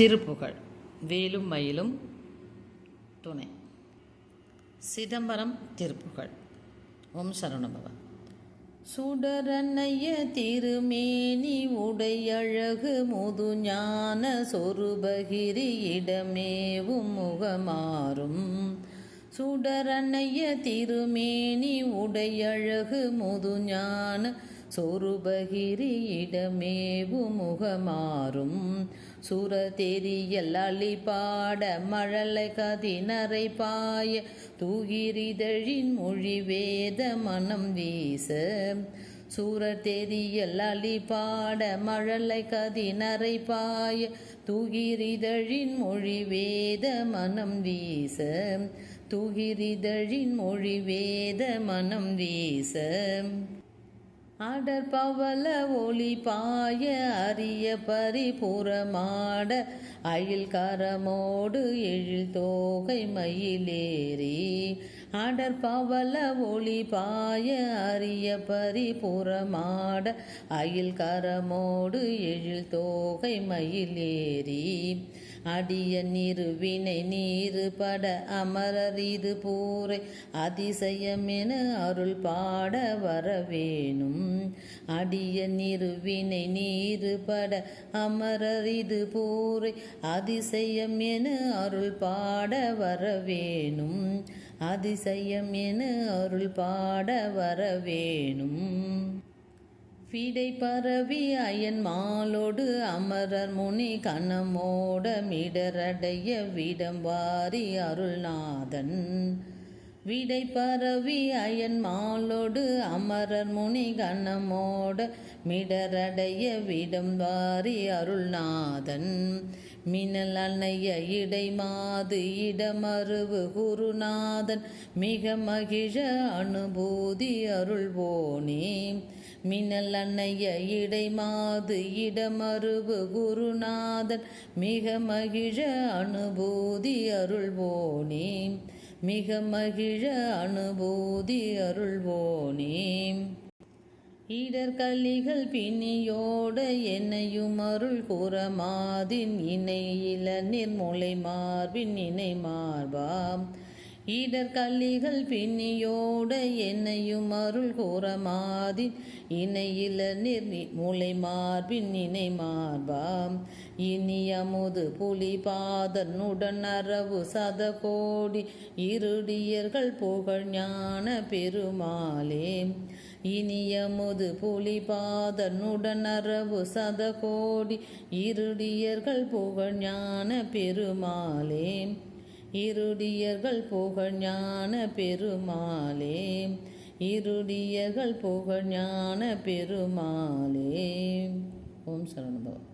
திருப்புகழ் வேலும் மயிலும் துணை. சிதம்பரம் திருப்புகழ் ஓம் சரணபவன் சுடரனைய திருமேனி உடையழகு முது ஞான சொருபகிரி இடமேவும் முகமாறும். சுடரணைய திருமேனி உடையழகு முது ஞான சொருபகிரி முகமாறும். சுரதெரியல் அழிபாட மழலை கதினரை பாய தூகிரிதழின் மொழி வேத மனம் வீச. சூரர் தேதியல் தெரியல் அழிபாட மழலை கதினரை பாய துகிரிதழின் மொழி வேத மனம் வீச. துகிரிதழின் மொழி வேத மனம் வீச. அடர் பவல ஒளி பாய அரிய பரிபுறமாட அயில் கரமோடு எழில் தோகை மயிலேறி. அடர் பவல ஒளி பாய அரிய பரிபுறமாட அயில் கரமோடு எழில் தோகை மயிலேறி. அடிய நிறுவினை நீரு பட அமரரிது பூரை அதிசயமென அருள் பாட வரவேணும். அடிய நிறுவினை நீருபட பட இது பூரை அதிசயம் என அருள் பாட வரவேணும். அதிசயம் என அருள் பாட வரவேணும். விடை பரவி அயன் மாலோடு அமரர் முனி கணமோட மிடரடைய விடம் வாரி அருள்நாதன். விடை பரவி அயன் மாலோடு அமரர் முனி கணமோட மிடரடைய விடம் வாரி அருள்நாதன். மினல் அன்னைய இடை மாது இடமருவு குருநாதன். மிக மகிழ அனுபூதி அருள்வோனே. மினல் அன்னைய இடை மாது இடமருவு குருநாதன். மிக மகிழ அனுபூதி அருள்வோனே. மிக மகிழ அனுபூதி அருள்வோனே. இடர்கலிகள் பிணியோட என்னையும் அருள் கூறமாதின் இணையில நிர்முலை மார்பின் இணை மார்பாம் இடர்கல்லிகள் பின்னியோட என்னையும் அருள் கூறமாதின் இணையில நிர் மூளை மார்பின் இணை மார்பாம். இனியமுது புலி பாதனுடன் அரவு சத கோடி. இருடியர்கள் புகழ் ஞான பெருமாளே. இனியமுது புலி பாதனுடன் அரவு சத கோடி. இருடியர்கள் புகழ் ஞான பெருமாளே. இருடியர்கள் புகழ் ஞான பெருமாளே. இருடியர்கள் புகழ் ஞான பெருமாளே. ஓம் சரணபவன்